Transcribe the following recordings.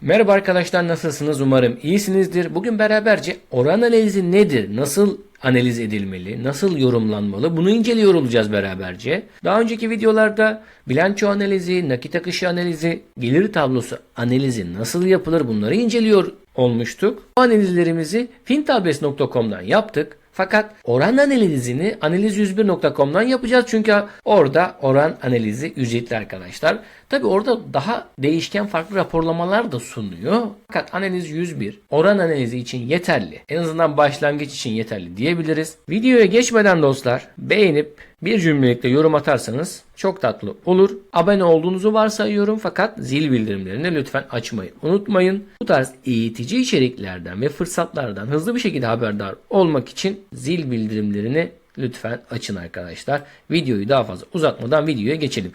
Merhaba arkadaşlar nasılsınız? Umarım iyisinizdir. Bugün beraberce oran analizi nedir? Nasıl analiz edilmeli? Nasıl yorumlanmalı? Bunu inceliyor olacağız beraberce. Daha önceki videolarda bilanço analizi, nakit akışı analizi, gelir tablosu analizi nasıl yapılır? Bunları inceliyor olmuştuk. Bu analizlerimizi fintabes.com'dan yaptık. Fakat oran analizini analiz101.com'dan yapacağız. Çünkü orada oran analizi ücretli arkadaşlar. Tabi orada daha değişken farklı raporlamalar da sunuyor. Fakat analiz 101 oran analizi için yeterli. En azından başlangıç için yeterli diyebiliriz. Videoya geçmeden dostlar beğenip bir cümlelikle yorum atarsanız çok tatlı olur. Abone olduğunuzu varsayıyorum fakat zil bildirimlerini lütfen açmayı unutmayın. Bu tarz eğitici içeriklerden ve fırsatlardan hızlı bir şekilde haberdar olmak için zil bildirimlerini lütfen açın arkadaşlar. Videoyu daha fazla uzatmadan videoya geçelim.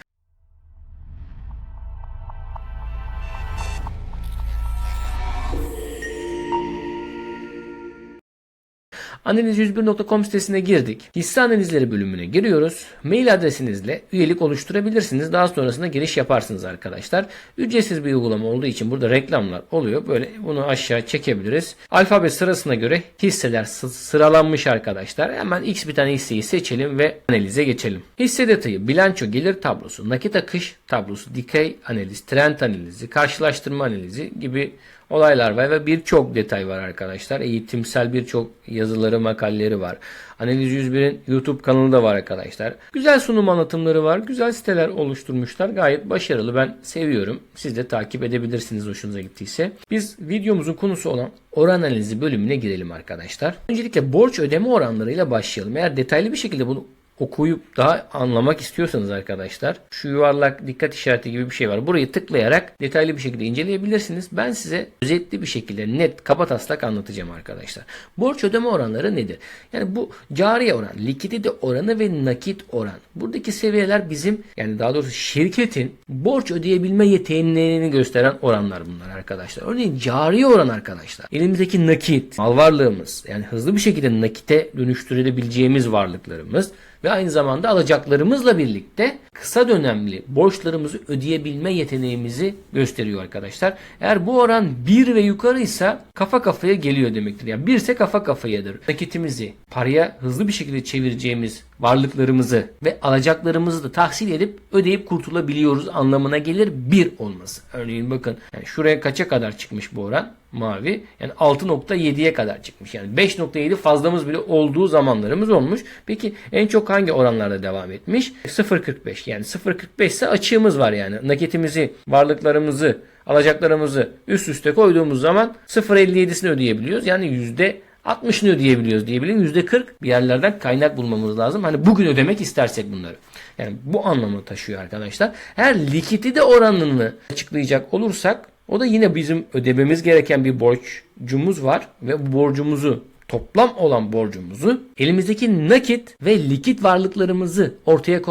Analiz101.com sitesine girdik. Hisse analizleri bölümüne giriyoruz. Mail adresinizle üyelik oluşturabilirsiniz. Daha sonrasında giriş yaparsınız arkadaşlar. Ücretsiz bir uygulama olduğu için burada reklamlar oluyor. Böyle bunu aşağı çekebiliriz. Alfabe sırasına göre hisseler sı- sıralanmış arkadaşlar. Hemen X bir tane hisseyi seçelim ve analize geçelim. Hisse detayı, bilanço, gelir tablosu, nakit akış tablosu, dikey analiz, trend analizi, karşılaştırma analizi gibi olaylar var ve birçok detay var arkadaşlar. Eğitimsel birçok yazıları, makaleleri var. Analiz 101'in YouTube kanalı da var arkadaşlar. Güzel sunum anlatımları var. Güzel siteler oluşturmuşlar. Gayet başarılı. Ben seviyorum. Siz de takip edebilirsiniz hoşunuza gittiyse. Biz videomuzun konusu olan oran analizi bölümüne girelim arkadaşlar. Öncelikle borç ödeme oranlarıyla başlayalım. Eğer detaylı bir şekilde bunu okuyup daha anlamak istiyorsanız arkadaşlar şu yuvarlak dikkat işareti gibi bir şey var. Burayı tıklayarak detaylı bir şekilde inceleyebilirsiniz. Ben size özetli bir şekilde net kaba taslak anlatacağım arkadaşlar. Borç ödeme oranları nedir? Yani bu cari oran, likidite oranı ve nakit oran. Buradaki seviyeler bizim yani daha doğrusu şirketin borç ödeyebilme yeteneğini gösteren oranlar bunlar arkadaşlar. Örneğin cari oran arkadaşlar. Elimizdeki nakit, mal varlığımız yani hızlı bir şekilde nakite dönüştürebileceğimiz varlıklarımız ve aynı zamanda alacaklarımızla birlikte kısa dönemli borçlarımızı ödeyebilme yeteneğimizi gösteriyor arkadaşlar. Eğer bu oran 1 ve yukarıysa kafa kafaya geliyor demektir. Yani 1 ise kafa kafayadır. Nakitimizi paraya hızlı bir şekilde çevireceğimiz varlıklarımızı ve alacaklarımızı da tahsil edip ödeyip kurtulabiliyoruz anlamına gelir 1 olması. Örneğin bakın yani şuraya kaça kadar çıkmış bu oran? Mavi. Yani 6.7'ye kadar çıkmış. Yani 5.7 fazlamız bile olduğu zamanlarımız olmuş. Peki en çok hangi oranlarda devam etmiş? 0.45. Yani 0.45 ise açığımız var yani. Nakitimizi, varlıklarımızı, alacaklarımızı üst üste koyduğumuz zaman 0.57'sini ödeyebiliyoruz. Yani yüzde 60'ını ödeyebiliyoruz diyebilirim. %40 bir yerlerden kaynak bulmamız lazım. Hani bugün ödemek istersek bunları. Yani bu anlamı taşıyor arkadaşlar. Eğer likidite oranını açıklayacak olursak o da yine bizim ödememiz gereken bir borcumuz var ve bu borcumuzu toplam olan borcumuzu elimizdeki nakit ve likit varlıklarımızı ortaya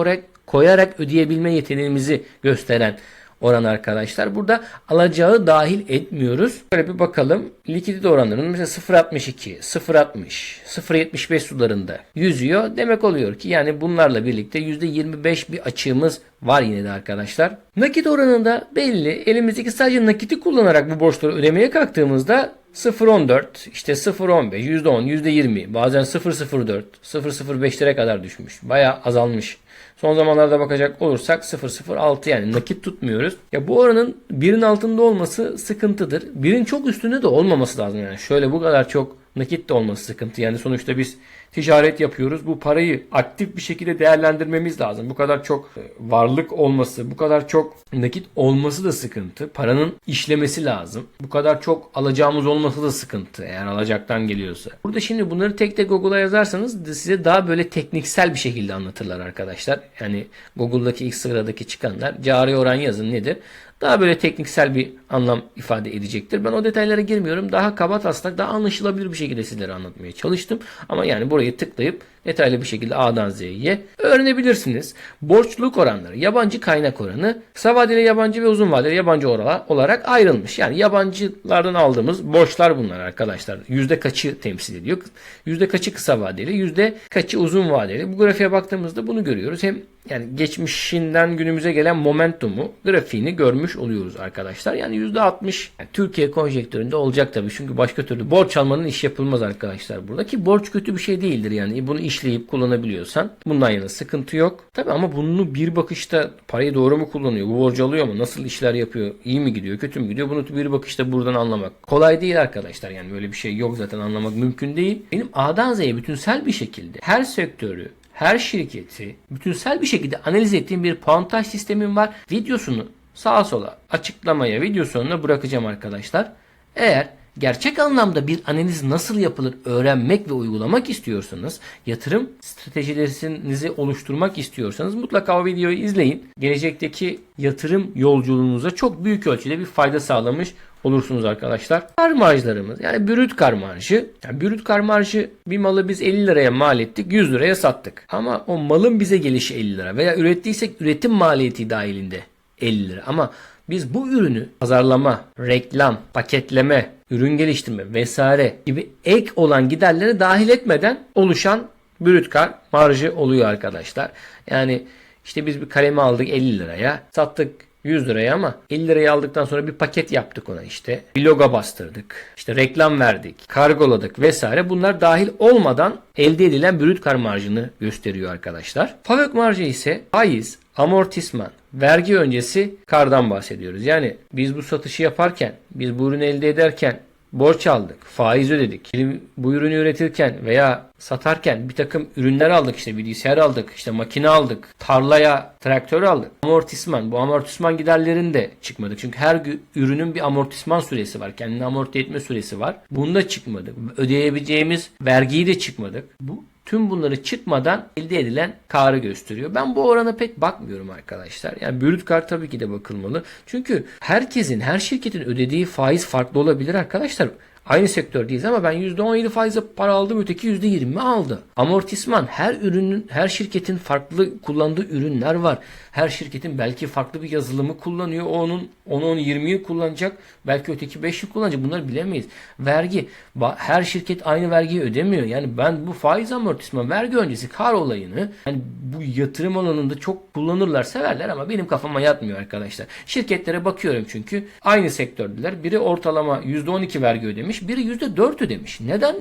koyarak, ödeyebilme yeteneğimizi gösteren oran arkadaşlar. Burada alacağı dahil etmiyoruz. Böyle bir bakalım. Likidite oranlarının mesela 0.62, 0.60, 0.75 sularında yüzüyor. Demek oluyor ki yani bunlarla birlikte %25 bir açığımız var yine de arkadaşlar. Nakit oranında belli. Elimizdeki sadece nakiti kullanarak bu borçları ödemeye kalktığımızda 0.14, işte 0.15, %10, %20, bazen 0.04, 0.05'lere kadar düşmüş. Bayağı azalmış. Son zamanlarda bakacak olursak 0.06 yani nakit tutmuyoruz. Ya bu oranın birin altında olması sıkıntıdır. Birin çok üstünde de olmaması lazım yani. Şöyle bu kadar çok nakit de olması sıkıntı. Yani sonuçta biz ticaret yapıyoruz. Bu parayı aktif bir şekilde değerlendirmemiz lazım. Bu kadar çok e, varlık olması, bu kadar çok nakit olması da sıkıntı. Paranın işlemesi lazım. Bu kadar çok alacağımız olması da sıkıntı eğer alacaktan geliyorsa. Burada şimdi bunları tek tek Google'a yazarsanız size daha böyle tekniksel bir şekilde anlatırlar arkadaşlar. Yani Google'daki ilk sıradaki çıkanlar cari oran yazın nedir? Daha böyle tekniksel bir anlam ifade edecektir. Ben o detaylara girmiyorum. Daha kaba taslak, daha anlaşılabilir bir şekilde sizlere anlatmaya çalıştım. Ama yani burayı tıklayıp detaylı bir şekilde A'dan Z'ye öğrenebilirsiniz. Borçluluk oranları, yabancı kaynak oranı, kısa vadeli yabancı ve uzun vadeli yabancı olarak ayrılmış. Yani yabancılardan aldığımız borçlar bunlar arkadaşlar. Yüzde kaçı temsil ediyor? Yüzde kaçı kısa vadeli, yüzde kaçı uzun vadeli? Bu grafiğe baktığımızda bunu görüyoruz. Hem yani geçmişinden günümüze gelen momentumu, grafiğini görmüş oluyoruz arkadaşlar. Yani %60 yani Türkiye konjektöründe olacak tabii. Çünkü başka türlü borç almanın iş yapılmaz arkadaşlar burada. Ki borç kötü bir şey değildir yani. Bunu işleyip kullanabiliyorsan bundan yana sıkıntı yok. Tabii ama bunu bir bakışta parayı doğru mu kullanıyor? Bu borcu alıyor mu? Nasıl işler yapıyor? İyi mi gidiyor? Kötü mü gidiyor? Bunu bir bakışta buradan anlamak kolay değil arkadaşlar. Yani böyle bir şey yok zaten anlamak mümkün değil. Benim A'dan Z'ye bütünsel bir şekilde her sektörü her şirketi bütünsel bir şekilde analiz ettiğim bir puantaj sistemim var. Videosunu sağa sola açıklamaya video sonuna bırakacağım arkadaşlar. Eğer gerçek anlamda bir analiz nasıl yapılır öğrenmek ve uygulamak istiyorsanız, yatırım stratejilerinizi oluşturmak istiyorsanız mutlaka o videoyu izleyin. Gelecekteki yatırım yolculuğunuza çok büyük ölçüde bir fayda sağlamış olursunuz arkadaşlar. Kar marjlarımız yani brüt kar marjı. Yani brüt kar marjı bir malı biz 50 liraya mal ettik 100 liraya sattık. Ama o malın bize gelişi 50 lira veya ürettiysek üretim maliyeti dahilinde 50 lira. Ama biz bu ürünü pazarlama, reklam, paketleme, ürün geliştirme vesaire gibi ek olan giderleri dahil etmeden oluşan brüt kar marjı oluyor arkadaşlar. Yani işte biz bir kalemi aldık 50 liraya sattık 100 liraya ama 50 liraya aldıktan sonra bir paket yaptık ona işte. Bir logo bastırdık. işte reklam verdik. Kargoladık vesaire. Bunlar dahil olmadan elde edilen brüt kar marjını gösteriyor arkadaşlar. FAVÖK marjı ise faiz, amortisman, vergi öncesi kardan bahsediyoruz. Yani biz bu satışı yaparken, biz bu ürünü elde ederken borç aldık, faiz ödedik. Bu ürünü üretirken veya satarken bir takım ürünler aldık işte bilgisayar aldık, işte makine aldık, tarlaya traktör aldık. Amortisman, bu amortisman giderlerini de çıkmadık. Çünkü her ürünün bir amortisman süresi var. Kendini amorti etme süresi var. Bunda çıkmadık. Ödeyebileceğimiz vergiyi de çıkmadık. Bu Tüm bunları çıkmadan elde edilen karı gösteriyor. Ben bu orana pek bakmıyorum arkadaşlar. Yani brüt kar tabii ki de bakılmalı. Çünkü herkesin, her şirketin ödediği faiz farklı olabilir arkadaşlar. Aynı sektördeyiz ama ben %17 faizle para aldım öteki %20 aldı. Amortisman her ürünün her şirketin farklı kullandığı ürünler var. Her şirketin belki farklı bir yazılımı kullanıyor. O onun onu onu 20'yi kullanacak. Belki öteki 5'i kullanacak. Bunları bilemeyiz. Vergi her şirket aynı vergiyi ödemiyor. Yani ben bu faiz amortisman vergi öncesi kar olayını yani bu yatırım alanında çok kullanırlar, severler ama benim kafama yatmıyor arkadaşlar. Şirketlere bakıyorum çünkü aynı sektördeler. Biri ortalama %12 vergi ödemiş, biri %4 ödemiş. Neden?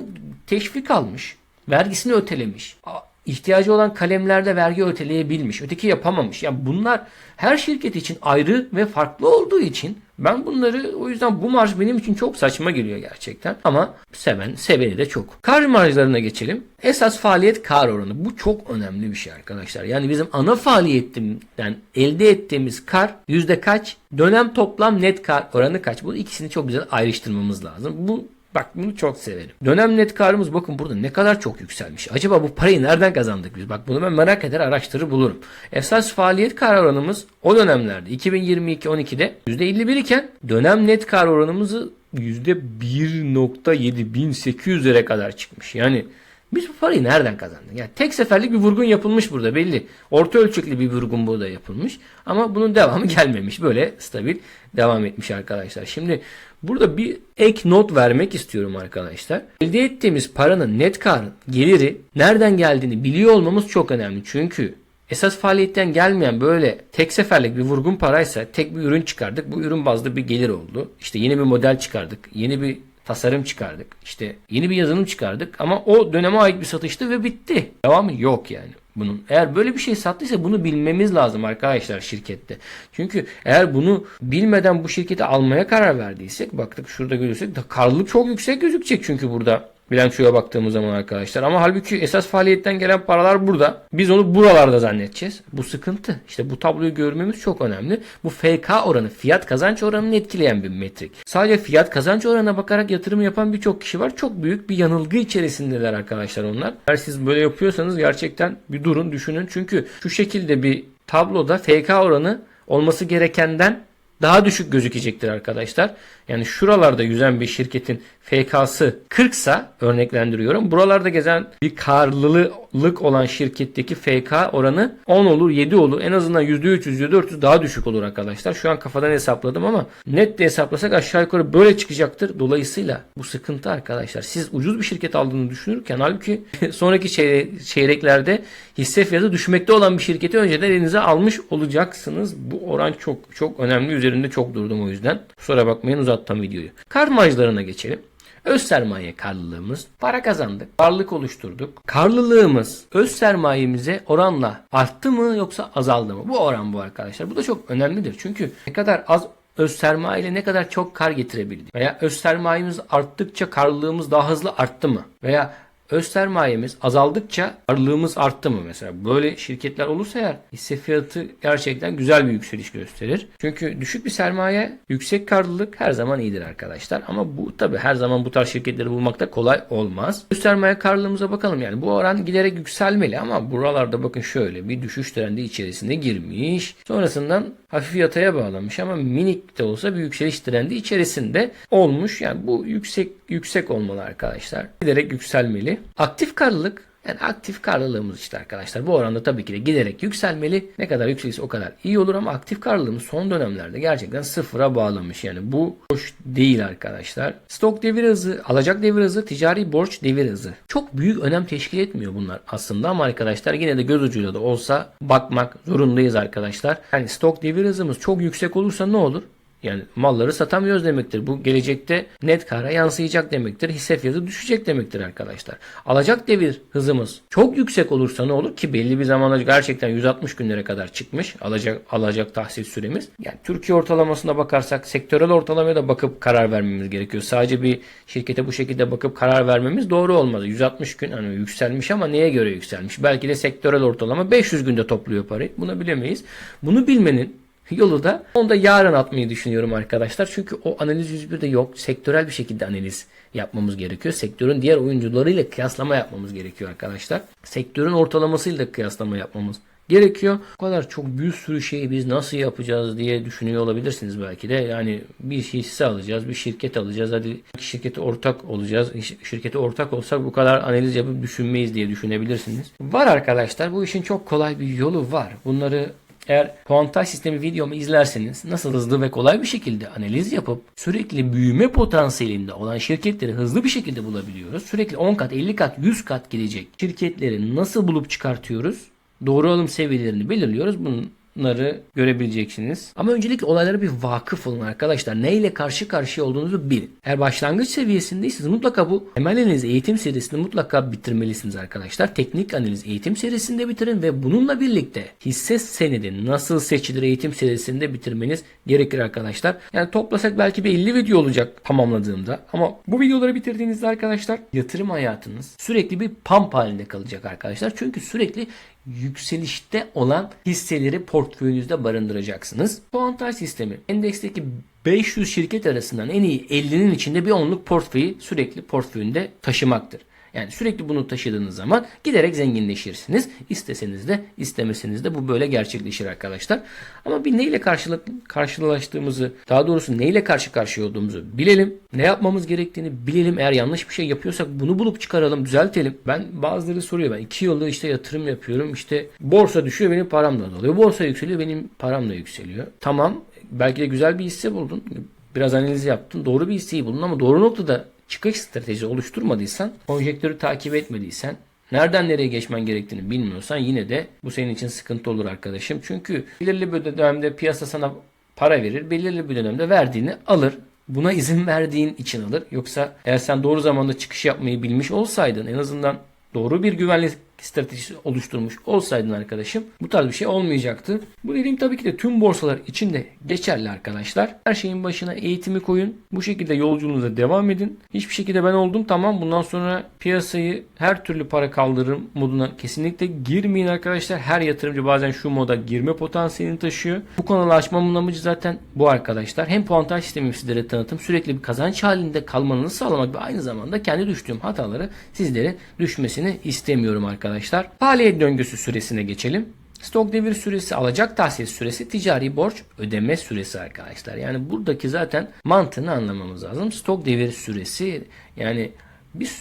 Teşvik almış. Vergisini ötelemiş. İhtiyacı olan kalemlerde vergi öteleyebilmiş. Öteki yapamamış. Yani bunlar her şirket için ayrı ve farklı olduğu için ben bunları o yüzden bu marj benim için çok saçma geliyor gerçekten. Ama seven seveni de çok. Kar marjlarına geçelim. Esas faaliyet kar oranı. Bu çok önemli bir şey arkadaşlar. Yani bizim ana faaliyetimden elde ettiğimiz kar yüzde kaç? Dönem toplam net kar oranı kaç? Bu ikisini çok güzel ayrıştırmamız lazım. Bu Bak bunu çok severim. Dönem net karımız bakın burada ne kadar çok yükselmiş. Acaba bu parayı nereden kazandık biz? Bak bunu ben merak eder araştırır bulurum. Esas faaliyet kar oranımız o dönemlerde 2022-12'de %51 iken dönem net kar oranımızı %1.7800'lere kadar çıkmış. Yani biz bu parayı nereden kazandık? Yani tek seferlik bir vurgun yapılmış burada belli. Orta ölçekli bir vurgun burada yapılmış. Ama bunun devamı gelmemiş. Böyle stabil devam etmiş arkadaşlar. Şimdi burada bir ek not vermek istiyorum arkadaşlar. Elde ettiğimiz paranın net kar geliri nereden geldiğini biliyor olmamız çok önemli. Çünkü Esas faaliyetten gelmeyen böyle tek seferlik bir vurgun paraysa tek bir ürün çıkardık. Bu ürün bazlı bir gelir oldu. İşte yeni bir model çıkardık. Yeni bir tasarım çıkardık. İşte yeni bir yazılım çıkardık ama o döneme ait bir satıştı ve bitti. Devamı yok yani bunun. Eğer böyle bir şey sattıysa bunu bilmemiz lazım arkadaşlar şirkette. Çünkü eğer bunu bilmeden bu şirketi almaya karar verdiysek baktık şurada görürsek da karlılık çok yüksek gözükecek çünkü burada bilançoya baktığımız zaman arkadaşlar. Ama halbuki esas faaliyetten gelen paralar burada. Biz onu buralarda zannedeceğiz. Bu sıkıntı. İşte bu tabloyu görmemiz çok önemli. Bu FK oranı, fiyat kazanç oranını etkileyen bir metrik. Sadece fiyat kazanç oranına bakarak yatırım yapan birçok kişi var. Çok büyük bir yanılgı içerisindeler arkadaşlar onlar. Eğer siz böyle yapıyorsanız gerçekten bir durun, düşünün. Çünkü şu şekilde bir tabloda FK oranı olması gerekenden daha düşük gözükecektir arkadaşlar. Yani şuralarda yüzen bir şirketin FK'sı 40 sa örneklendiriyorum. Buralarda gezen bir karlılığı %10'lık olan şirketteki FK oranı 10 olur 7 olur. En azından %300 %400 daha düşük olur arkadaşlar. Şu an kafadan hesapladım ama net de hesaplasak aşağı yukarı böyle çıkacaktır. Dolayısıyla bu sıkıntı arkadaşlar. Siz ucuz bir şirket aldığını düşünürken halbuki sonraki çeyre- çeyreklerde hisse fiyatı düşmekte olan bir şirketi önceden elinize almış olacaksınız. Bu oran çok çok önemli. Üzerinde çok durdum o yüzden. Kusura bakmayın uzattım videoyu. Kar marjlarına geçelim. Öz sermaye karlılığımız, para kazandık, varlık oluşturduk. Karlılığımız öz sermayemize oranla arttı mı yoksa azaldı mı? Bu oran bu arkadaşlar. Bu da çok önemlidir. Çünkü ne kadar az öz sermaye ile ne kadar çok kar getirebildik? Veya öz sermayemiz arttıkça karlılığımız daha hızlı arttı mı? Veya öz sermayemiz azaldıkça karlılığımız arttı mı mesela? Böyle şirketler olursa eğer hisse fiyatı gerçekten güzel bir yükseliş gösterir. Çünkü düşük bir sermaye, yüksek karlılık her zaman iyidir arkadaşlar. Ama bu tabi her zaman bu tarz şirketleri bulmakta kolay olmaz. Öz sermaye karlılığımıza bakalım yani. Bu oran giderek yükselmeli ama buralarda bakın şöyle bir düşüş trendi içerisine girmiş. Sonrasından hafif yataya bağlamış ama minik de olsa bir yükseliş trendi içerisinde olmuş. Yani bu yüksek yüksek olmalı arkadaşlar. Giderek yükselmeli. Aktif karlılık yani aktif karlılığımız işte arkadaşlar. Bu oranda tabii ki de giderek yükselmeli. Ne kadar yükselirse o kadar iyi olur ama aktif karlılığımız son dönemlerde gerçekten sıfıra bağlamış. Yani bu hoş değil arkadaşlar. Stok devir hızı, alacak devir hızı, ticari borç devir hızı. Çok büyük önem teşkil etmiyor bunlar aslında ama arkadaşlar yine de göz ucuyla da olsa bakmak zorundayız arkadaşlar. Yani stok devir hızımız çok yüksek olursa ne olur? Yani malları satamıyoruz demektir. Bu gelecekte net kara yansıyacak demektir. Hisse fiyatı düşecek demektir arkadaşlar. Alacak devir hızımız çok yüksek olursa ne olur ki belli bir zamanda gerçekten 160 günlere kadar çıkmış alacak alacak tahsil süremiz. Yani Türkiye ortalamasına bakarsak sektörel ortalamaya da bakıp karar vermemiz gerekiyor. Sadece bir şirkete bu şekilde bakıp karar vermemiz doğru olmadı. 160 gün hani yükselmiş ama neye göre yükselmiş? Belki de sektörel ortalama 500 günde topluyor parayı. Bunu bilemeyiz. Bunu bilmenin yolu da onu da yarın atmayı düşünüyorum arkadaşlar. Çünkü o analiz 101'de yok. Sektörel bir şekilde analiz yapmamız gerekiyor. Sektörün diğer oyuncularıyla kıyaslama yapmamız gerekiyor arkadaşlar. Sektörün ortalamasıyla kıyaslama yapmamız gerekiyor. Bu kadar çok bir sürü şeyi biz nasıl yapacağız diye düşünüyor olabilirsiniz belki de. Yani bir hisse alacağız, bir şirket alacağız. Hadi şirkete ortak olacağız. Şirkete ortak olsak bu kadar analiz yapıp düşünmeyiz diye düşünebilirsiniz. Var arkadaşlar bu işin çok kolay bir yolu var. Bunları eğer puantaj sistemi videomu izlerseniz nasıl hızlı ve kolay bir şekilde analiz yapıp sürekli büyüme potansiyelinde olan şirketleri hızlı bir şekilde bulabiliyoruz. Sürekli 10 kat, 50 kat, 100 kat gidecek şirketleri nasıl bulup çıkartıyoruz? Doğru alım seviyelerini belirliyoruz. Bunları görebileceksiniz. Ama öncelikle olaylara bir vakıf olun arkadaşlar. Neyle karşı karşıya olduğunuzu bilin. Eğer başlangıç seviyesindeyseniz mutlaka bu temel eğitim serisini mutlaka bitirmelisiniz arkadaşlar. Teknik analiz eğitim serisinde bitirin ve bununla birlikte hisse senedi nasıl seçilir eğitim serisinde bitirmeniz gerekir arkadaşlar. Yani toplasak belki bir 50 video olacak tamamladığımda. Ama bu videoları bitirdiğinizde arkadaşlar yatırım hayatınız sürekli bir pump halinde kalacak arkadaşlar. Çünkü sürekli yükselişte olan hisseleri portföyünüzde barındıracaksınız. Puantaj sistemi endeksteki 500 şirket arasından en iyi 50'nin içinde bir onluk portföyü sürekli portföyünde taşımaktır. Yani sürekli bunu taşıdığınız zaman giderek zenginleşirsiniz. İsteseniz de istemeseniz de bu böyle gerçekleşir arkadaşlar. Ama bir neyle karşılık, karşılaştığımızı daha doğrusu neyle karşı karşıya olduğumuzu bilelim. Ne yapmamız gerektiğini bilelim. Eğer yanlış bir şey yapıyorsak bunu bulup çıkaralım düzeltelim. Ben bazıları soruyor ben 2 yıldır işte yatırım yapıyorum. İşte borsa düşüyor benim param da azalıyor. Borsa yükseliyor benim param da yükseliyor. Tamam belki de güzel bir hisse buldun. Biraz analiz yaptın. Doğru bir hisseyi buldun ama doğru noktada çıkış strateji oluşturmadıysan, konjektörü takip etmediysen, nereden nereye geçmen gerektiğini bilmiyorsan yine de bu senin için sıkıntı olur arkadaşım. Çünkü belirli bir dönemde piyasa sana para verir, belirli bir dönemde verdiğini alır. Buna izin verdiğin için alır. Yoksa eğer sen doğru zamanda çıkış yapmayı bilmiş olsaydın en azından doğru bir güvenlik stratejisi oluşturmuş olsaydın arkadaşım bu tarz bir şey olmayacaktı. Bu dediğim tabii ki de tüm borsalar için de geçerli arkadaşlar. Her şeyin başına eğitimi koyun. Bu şekilde yolculuğunuza devam edin. Hiçbir şekilde ben oldum tamam bundan sonra piyasayı her türlü para kaldırırım moduna kesinlikle girmeyin arkadaşlar. Her yatırımcı bazen şu moda girme potansiyelini taşıyor. Bu kanalı açmamın amacı zaten bu arkadaşlar. Hem puantaj sistemi sizlere tanıtım sürekli bir kazanç halinde kalmanızı sağlamak ve aynı zamanda kendi düştüğüm hataları sizlere düşmesini istemiyorum arkadaşlar arkadaşlar. Faaliyet döngüsü süresine geçelim. Stok devir süresi, alacak tahsis süresi, ticari borç ödeme süresi arkadaşlar. Yani buradaki zaten mantığını anlamamız lazım. Stok devir süresi yani bir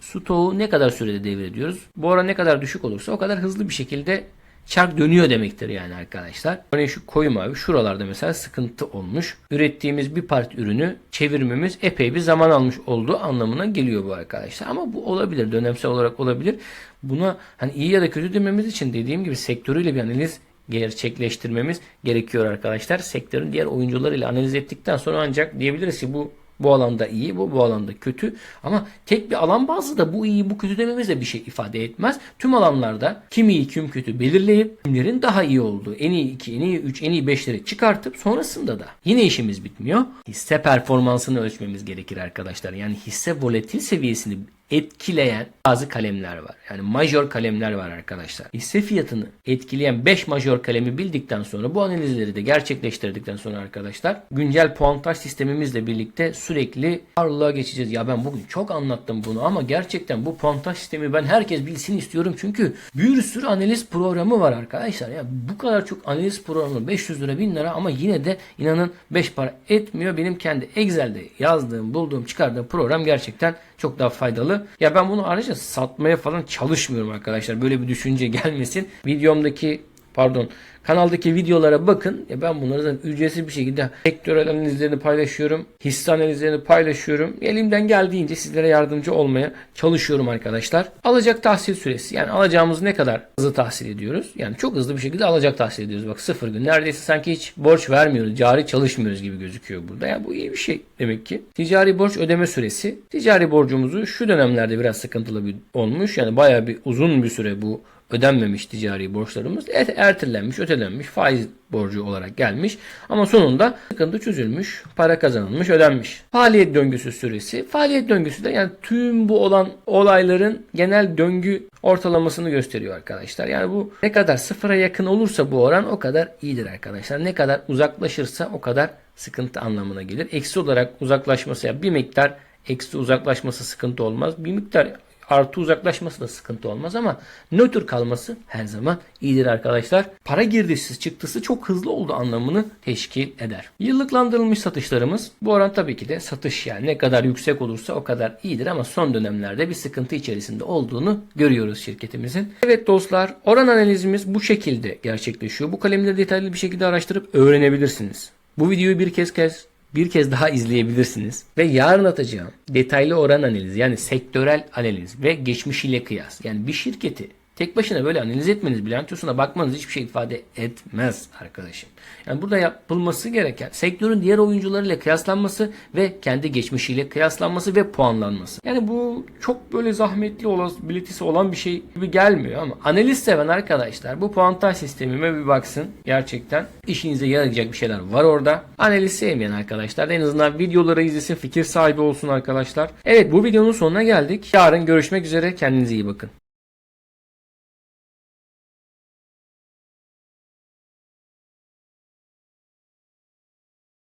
stoğu ne kadar sürede devrediyoruz? Bu oran ne kadar düşük olursa o kadar hızlı bir şekilde çark dönüyor demektir yani arkadaşlar. Örneğin şu koyu mavi şuralarda mesela sıkıntı olmuş. Ürettiğimiz bir part ürünü çevirmemiz epey bir zaman almış olduğu anlamına geliyor bu arkadaşlar. Ama bu olabilir. Dönemsel olarak olabilir. Buna hani iyi ya da kötü dememiz için dediğim gibi sektörüyle bir analiz gerçekleştirmemiz gerekiyor arkadaşlar. Sektörün diğer oyuncularıyla analiz ettikten sonra ancak diyebiliriz ki bu bu alanda iyi, bu bu alanda kötü. Ama tek bir alan bazlı da bu iyi, bu kötü dememiz de bir şey ifade etmez. Tüm alanlarda kim iyi, kim kötü belirleyip kimlerin daha iyi olduğu, en iyi 2, en iyi 3, en iyi 5'leri çıkartıp sonrasında da yine işimiz bitmiyor. Hisse performansını ölçmemiz gerekir arkadaşlar. Yani hisse volatil seviyesini etkileyen bazı kalemler var. Yani majör kalemler var arkadaşlar. Hisse fiyatını etkileyen 5 majör kalemi bildikten sonra bu analizleri de gerçekleştirdikten sonra arkadaşlar güncel puantaj sistemimizle birlikte sürekli ağırlığa geçeceğiz. Ya ben bugün çok anlattım bunu ama gerçekten bu puantaj sistemi ben herkes bilsin istiyorum. Çünkü bir sürü analiz programı var arkadaşlar. Ya bu kadar çok analiz programı 500 lira 1000 lira ama yine de inanın 5 para etmiyor. Benim kendi Excel'de yazdığım, bulduğum, çıkardığım program gerçekten çok daha faydalı. Ya ben bunu ayrıca satmaya falan çalışmıyorum arkadaşlar. Böyle bir düşünce gelmesin. Videomdaki pardon kanaldaki videolara bakın. Ya ben bunları zaten ücretsiz bir şekilde sektörel analizlerini paylaşıyorum. Hisse analizlerini paylaşıyorum. Elimden geldiğince sizlere yardımcı olmaya çalışıyorum arkadaşlar. Alacak tahsil süresi. Yani alacağımız ne kadar hızlı tahsil ediyoruz? Yani çok hızlı bir şekilde alacak tahsil ediyoruz. Bak sıfır gün. Neredeyse sanki hiç borç vermiyoruz. Cari çalışmıyoruz gibi gözüküyor burada. Ya bu iyi bir şey demek ki. Ticari borç ödeme süresi. Ticari borcumuzu şu dönemlerde biraz sıkıntılı bir olmuş. Yani bayağı bir uzun bir süre bu ödenmemiş ticari borçlarımız er- ertelenmiş, ötelenmiş, faiz borcu olarak gelmiş. Ama sonunda sıkıntı çözülmüş, para kazanılmış, ödenmiş. Faaliyet döngüsü süresi. Faaliyet döngüsü de yani tüm bu olan olayların genel döngü ortalamasını gösteriyor arkadaşlar. Yani bu ne kadar sıfıra yakın olursa bu oran o kadar iyidir arkadaşlar. Ne kadar uzaklaşırsa o kadar sıkıntı anlamına gelir. Eksi olarak uzaklaşması ya bir miktar eksi uzaklaşması sıkıntı olmaz. Bir miktar artı uzaklaşması da sıkıntı olmaz ama nötr kalması her zaman iyidir arkadaşlar. Para girdisi çıktısı çok hızlı olduğu anlamını teşkil eder. Yıllıklandırılmış satışlarımız bu oran tabii ki de satış yani ne kadar yüksek olursa o kadar iyidir ama son dönemlerde bir sıkıntı içerisinde olduğunu görüyoruz şirketimizin. Evet dostlar oran analizimiz bu şekilde gerçekleşiyor. Bu kalemleri detaylı bir şekilde araştırıp öğrenebilirsiniz. Bu videoyu bir kez kez bir kez daha izleyebilirsiniz. Ve yarın atacağım detaylı oran analizi yani sektörel analiz ve geçmişiyle kıyas. Yani bir şirketi tek başına böyle analiz etmeniz, bilançosuna bakmanız hiçbir şey ifade etmez arkadaşım. Yani burada yapılması gereken sektörün diğer oyuncularıyla kıyaslanması ve kendi geçmişiyle kıyaslanması ve puanlanması. Yani bu çok böyle zahmetli olabilitesi olan bir şey gibi gelmiyor ama analiz seven arkadaşlar bu puantaj sistemime bir baksın. Gerçekten işinize yarayacak bir şeyler var orada. Analiz sevmeyen arkadaşlar da en azından videoları izlesin, fikir sahibi olsun arkadaşlar. Evet bu videonun sonuna geldik. Yarın görüşmek üzere. Kendinize iyi bakın.